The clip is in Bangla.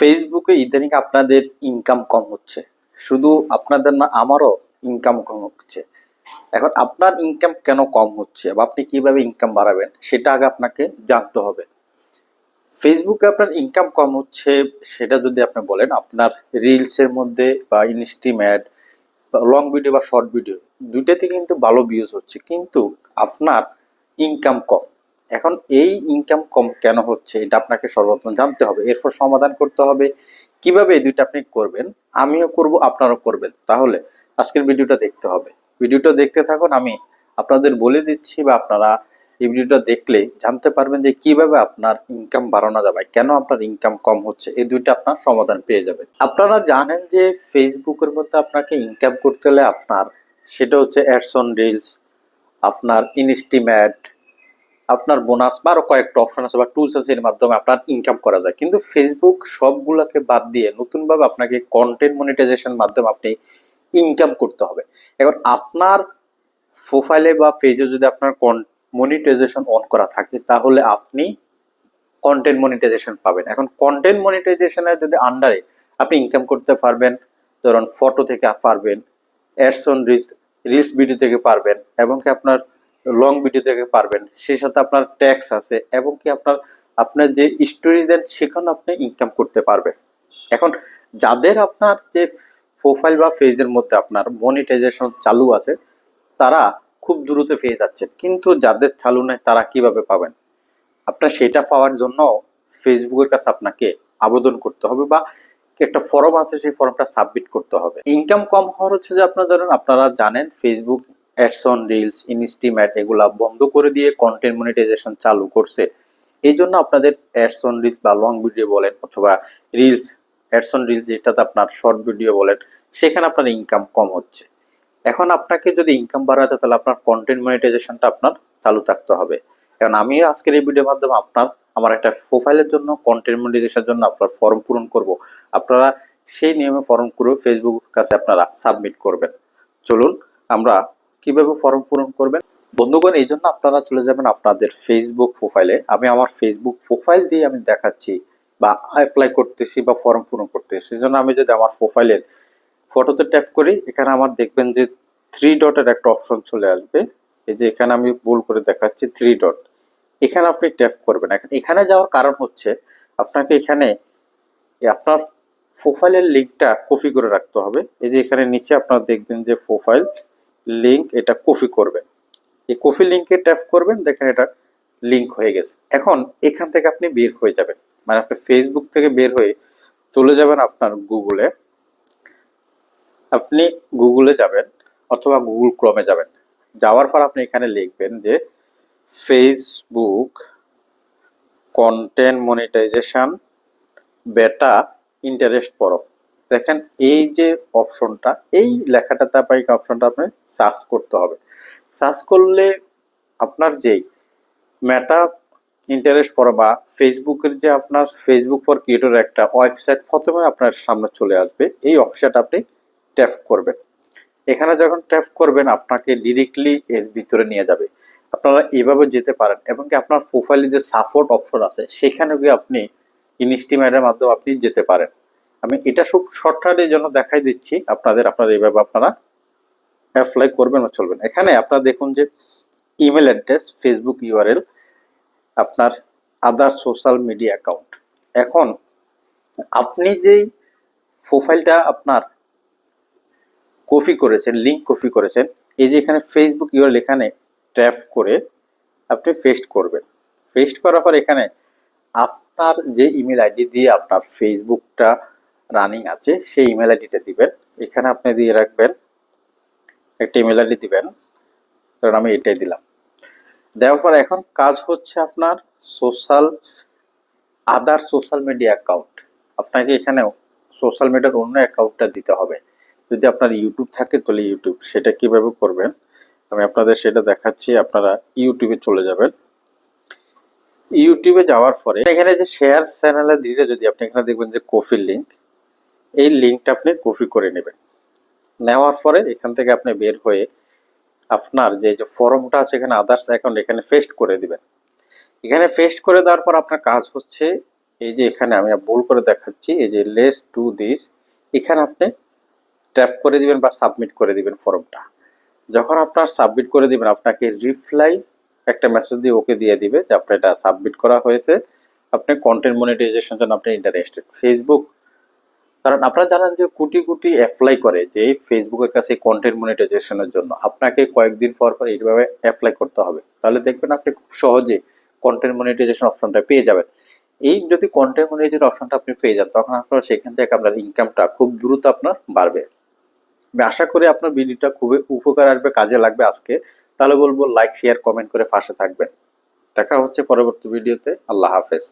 ফেসবুকে ইদানিং আপনাদের ইনকাম কম হচ্ছে। শুধু আপনাদের না, আমারও ইনকাম কম হচ্ছে। এখন আপনার ইনকাম কেন কম হচ্ছে বা আপনি কীভাবে ইনকাম বাড়াবেন, সেটা আগে আপনাকে জানতে হবে। ফেসবুকে আপনার ইনকাম কম হচ্ছে, সেটা যদি আপনি বলেন, আপনার রিলসের মধ্যে বা ইনস্ট্রিম অ্যাড লং ভিডিও বা শর্ট ভিডিও দুইটাতে কিন্তু ভালো ভিউজ হচ্ছে। কিন্তু আপনার ইনকাম কম। এখন এই ইনকাম কম কেন হচ্ছে, এটা আপনাকে সর্বপ্রথম জানতে হবে। এরপর সমাধান করতে হবে, কীভাবে এই দুইটা আপনি করবেন, আমিও করব, আপনারাও করবেন। তাহলে আজকের ভিডিওটা দেখতে হবে। ভিডিওটা দেখতে থাকুন, আমি আপনাদের বলে দিচ্ছি বা আপনারা এই ভিডিওটা দেখলে জানতে পারবেন যে কীভাবে আপনার ইনকাম বাড়ানো যাবে, কেন আপনার ইনকাম কম হচ্ছে, এই দুইটা আপনার সমাধান পেয়ে যাবেন। আপনারা জানেন যে ফেসবুকের মধ্যে আপনাকে ইনকাম করতে হলে আপনার, সেটা হচ্ছে অ্যাডস অন রিলস আপনার ইনস্টিম্যাট আপনার বোনাস বা আরও কয়েকটা অপশন আছে বা টুলস আছে এর মাধ্যমে আপনার ইনকাম করা যায়। কিন্তু ফেসবুক সবগুলোকে বাদ দিয়ে নতুনভাবে আপনাকে কন্টেন্ট মনিটাইজেশন মাধ্যমে আপনি ইনকাম করতে হবে। এখন আপনার প্রোফাইলে বা পেজে যদি আপনার মনিটাইজেশন অন করা থাকে, তাহলে আপনি কন্টেন্ট মনিটাইজেশন পাবেন। এখন কন্টেন্ট মনিটাইজেশনের যদি আন্ডারে আপনি ইনকাম করতে পারবেন, ধরুন ফটো থেকে পারবেন ads on reels reels video থেকে পারবেন, এবং কি আপনার লং ভিডিও থেকে পারবেন। সেই সাথে আপনার ট্যাক্স আছে এবং কি আপনার আপনার যে স্টোরি দেন সেখানে আপনি ইনকাম করতে পারবেন। এখন যাদের আপনার যে প্রোফাইল বা ফেজের মধ্যে আপনার মনিটাইজেশন চালু আছে, তারা খুব দ্রুত পেয়ে যাচ্ছেন। কিন্তু যাদের চালু নেই, তারা কীভাবে পাবেন? আপনার সেটা পাওয়ার জন্য ফেসবুকের কাছে আপনাকে আবেদন করতে হবে বা একটা ফর্ম আছে, সেই ফর্মটা সাবমিট করতে হবে। ইনকাম কম হওয়ার হচ্ছে যে আপনার ধরেন, আপনারা জানেন ফেসবুক অ্যাডস অন রিলস, ইনস্টিম্যাট এগুলা বন্ধ করে দিয়ে কন্টেন্ট মনিটাইজেশন চালু করছে। এই জন্য আপনাদের অ্যাডস অন রিলস বা লং ভিডিও বলেন অথবা রিলস অ্যাডস অন রিলস যেটাতে আপনার শর্ট ভিডিও বলেন, সেখানে আপনার ইনকাম কম হচ্ছে। এখন আপনাকে যদি ইনকাম বাড়াতে তাহলে আপনার কন্টেন্ট মনিটাইজেশনটা আপনার চালু থাকতে হবে। কারণ আমি আজকের এই ভিডিওর মাধ্যমে আপনার, আমার একটা প্রোফাইলের জন্য কন্টেন্ট মনিটাইজেশনের জন্য আপনার ফর্ম পূরণ করব। আপনারা সেই নিয়মে ফর্ম করে ফেসবুক কাছে আপনারা সাবমিট করবেন। চলুন, আমরা কীভাবে ফর্ম পূরণ করবেন? বন্ধুগণ, এই জন্য আপনারা চলে যাবেন আপনাদের ফেসবুক প্রোফাইলে আমি আমার ফেসবুক প্রোফাইল দিয়ে আমি দেখাচ্ছি বা অ্যাপ্লাই করতেছি বা ফর্ম পূরণ করতেছি। সেই জন্য আমি যদি আমার প্রোফাইলের ফটোতে ট্যাপ করি, এখানে আমার দেখবেন যে থ্রি ডটের একটা অপশন চলে আসবে। এই যে এখানে আমি ভুল করে দেখাচ্ছি থ্রি ডট এখানে আপনি ট্যাপ করবেন। এখন এখানে যাওয়ার কারণ হচ্ছে আপনাকে এখানে আপনার প্রোফাইলের লিঙ্কটা কপি করে রাখতে হবে। এই যে এখানে নিচে আপনারা দেখবেন যে প্রোফাইল লিঙ্ক এটা কপি করবেন। এই কপি লিঙ্কে ট্যাপ করবেন, দেখেন এটা লিঙ্ক হয়ে গেছে। এখন এখান থেকে আপনি বের হয়ে যাবেন। মানে আপনি ফেসবুক থেকে বের হয়ে চলে যাবেন আপনার গুগলে আপনি গুগলে যাবেন অথবা গুগল ক্রমে যাবেন। যাওয়ার পর আপনি এখানে লিখবেন যে Facebook content monetization beta interest পড়ো দেখেন এই যে অপশনটা, এই লেখাটাতে আপনাকে অপশনটা আপনি সার্চ করতে হবে। সার্চ করলে আপনার যেই মেটা ইন্টারেস্ট পড়ো বা ফেসবুকের যে আপনার ফেসবুক ফর ক্রিয়েটর একটা ওয়েবসাইট প্রথমে আপনার সামনে চলে আসবে, এই অপশনটা আপনি ট্যাপ করবেন। এখানে যখন ট্যাপ করবেন, আপনাকে ডিরেক্টলি এর ভিতরে নিয়ে যাবে। আপনারা এভাবে যেতে পারেন এবং কি আপনার প্রোফাইলে যে সাপোর্ট অপশন আছে, সেখানে গিয়ে আপনি ইনস্টিমেটের মাধ্যমে আপনি যেতে পারেন। আমি এটা খুব শর্টকাটের জন্য দেখাই দিচ্ছি। আপনাদের, আপনারা এইভাবে আপনারা অ্যাপ্লাই করবেন বা চলবেন। এখানে আপনারা দেখুন যে ইমেল অ্যাড্রেস ফেসবুক ইউআরএল আপনার আদার সোশ্যাল মিডিয়া অ্যাকাউন্ট এখন আপনি যেই প্রোফাইলটা আপনার কপি করেছেন লিঙ্ক কপি করেছেন, এই যে এখানে ফেসবুক ইউআরএল এখানে ট্যাপ করে আপনি পেস্ট করবেন। পেস্ট করার পর এখানে আপনার যে ইমেল আইডি দিয়ে আপনার ফেসবুকটা রানিং আছে, সেই ইমেল আইডিটা দিবেন। এখানে আপনি দিয়ে রাখবেন, একটা ইমেল আইডি দিবেন। কারণ আমি এটাই দিলাম। দেওয়ার পর এখন কাজ হচ্ছে আপনার social other social media account আপনাকে এখানেও সোশ্যাল মিডিয়ার অন্য অ্যাকাউন্টটা দিতে হবে। যদি আপনার ইউটিউব থাকে তাহলে ইউটিউব সেটা কীভাবে করবেন? আমি আপনাদের সেটা দেখাচ্ছি, আপনারা ইউটিউবে চলে যাবেন। ইউটিউবে যাওয়ার পরে এখানে যে শেয়ার চ্যানেলে দিলে যদি আপনি এখানে দেখবেন যে কফির লিঙ্ক এই লিঙ্কটা আপনি কপি করে নেবেন। নেওয়ার পরে এখান থেকে আপনি বের হয়ে আপনার যে যে ফর্মটা আছে এখানে আদার্স অ্যাকাউন্ট এখানে ফেস্ট করে দিবেন। এখানে ফেস্ট করে দেওয়ার পর আপনার কাজ হচ্ছে, এই যে এখানে আমি ভুল করে দেখাচ্ছি, এই যে লেস টু দিস এখানে আপনি ট্যাপ করে দিবেন বা সাবমিট করে দিবেন ফর্মটা যখন আপনার সাবমিট করে দিবেন, আপনাকে রিপ্লাই একটা মেসেজ দিয়ে ওকে দিয়ে দিবে যে, আপনার এটা সাবমিট করা হয়েছে। আপনি কন্টেন্ট মনিটাইজেশন জন্য আপনি ইন্টারেস্টেড ফেসবুক কারণ আপনারা জানেন যে কোটি কোটি অ্যাপ্লাই করে যে ফেসবুকের কাছে কন্টেন্ট মনিটাইজেশনের জন্য আপনাকে কয়েকদিন পর পর এইভাবে অ্যাপ্লাই করতে হবে। তাহলে দেখবেন আপনি খুব সহজে কন্টেন্ট মনিটাইজেশন অপশনটা পেয়ে যাবেন। এই যদি কন্টেন্ট মনিটাইজেশন অপশনটা আপনি পেয়ে যান, তখন আপনার সেখান থেকে আপনার ইনকামটা খুব দ্রুত আপনার বাড়বে। আমি আশা করি আপনার ভিডিওটা খুবই উপকার আসবে, কাজে লাগবে আজকে। তাহলে বলব লাইক শেয়ার কমেন্ট করে পাশে থাকবেন। দেখা হচ্ছে পরবর্তী ভিডিওতে আল্লাহ হাফেজ।